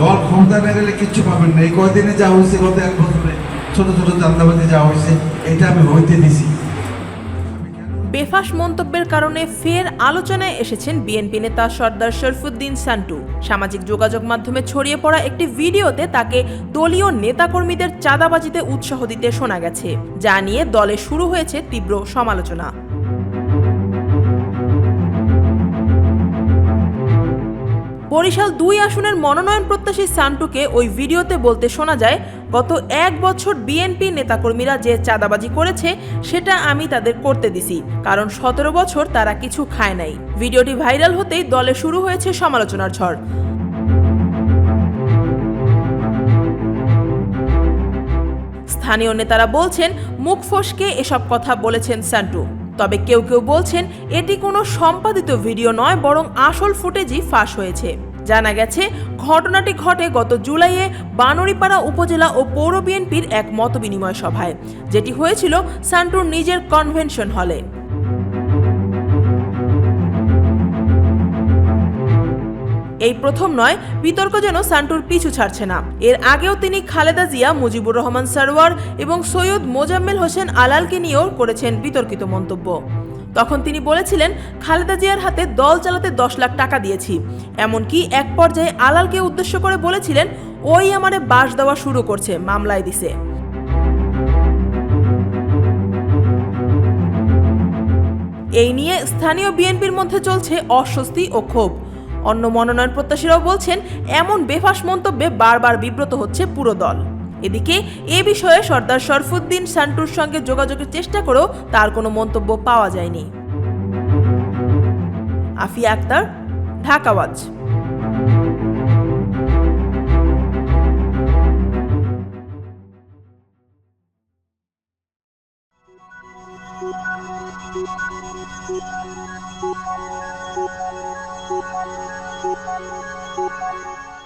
দল ক্ষমতা না গেলে কিচ্ছু পাবেন না। এই কয়দিনে যা হয়েছে গত এক বছরে, ছোট ছোট চান্দাবাজি যা হয়েছে, এটা আমি হইতে দিছি। বেফাস মন্তব্যের কারণে ফের আলোচনায় এসেছেন বিএনপি নেতা সর্দার শরফুদ্দিন সান্টু। সামাজিক যোগাযোগ মাধ্যমে ছড়িয়ে পড়া একটি ভিডিওতে তাকে দলীয় নেতাকর্মীদের চাঁদাবাজিতে উৎসাহ দিতে শোনা গেছে, যা নিয়ে দলে শুরু হয়েছে তীব্র সমালোচনা। বরিশাল দুই আসনের মনোনয়ন প্রত্যাশী সান্টুকে ওই ভিডিওতে বলতে শোনা যায়, গত এক বছর বিএনপি নেতাকর্মীরা যে চাঁদাবাজি করেছে, সেটা আমি তাদের করতে দিছি, কারণ সতেরো বছর তারা কিছু খায় নাই। ভিডিওটি ভাইরাল হতেই দলে শুরু হয়েছে সমালোচনার ঝড়। স্থানীয় নেতারা বলছেন, মুখ ফসকে এসব কথা বলেছেন সান্টু। তবে কেউ কেউ বলছেন এটি কোনো সম্পাদিত ভিডিও নয়, বরং আসল ফুটেজই ফাঁস হয়েছে। জানা গেছে, ঘটনাটি ঘটে গত জুলাইয়ে বানরিপাড়া উপজেলা ও পৌর বিএনপির এক মতবিনিময় সভায়, যেটি হয়েছিল সান্টুর নিজের কনভেনশন হলে। এই প্রথম নয়, বিতর্ক যেন সান্টুর পিছু ছাড়ছে না। এর আগেও তিনি খালেদা জিয়া, মুজিবুর রহমান সারোয়ার এবং সৈয়দ মোজাম্মেল হোসেন আলালকে নিয়েও করেছেন বিতর্কিত মন্তব্য। তখন তিনি বলেছিলেন, খালেদা জিয়ার হাতে দল চালাতে দশ লাখ টাকা দিয়েছি। এমনকি এক পর্যায়ে আলালকে উদ্দেশ্য করে বলেছিলেন, ওই আমারে বাস দেওয়া শুরু করছে, মামলায় দিছে। এই নিয়ে স্থানীয় বিএনপির মধ্যে চলছে অস্বস্তি ও ক্ষোভ। অন্য মনোনয়ন প্রত্যাশীরাও বলছেন, এমন বেফাস মন্তব্যে বারবার বিব্রত হচ্ছে পুরো দল এদিকে, এ বিষয়ে সর্দার শরফুদ্দিন সান্টুর সঙ্গে যোগাযোগের চেষ্টা করেও তার কোনো মন্তব্য পাওয়া যায়নি Afia Akter ঢাকাওয়াজ Thank you. Thank you.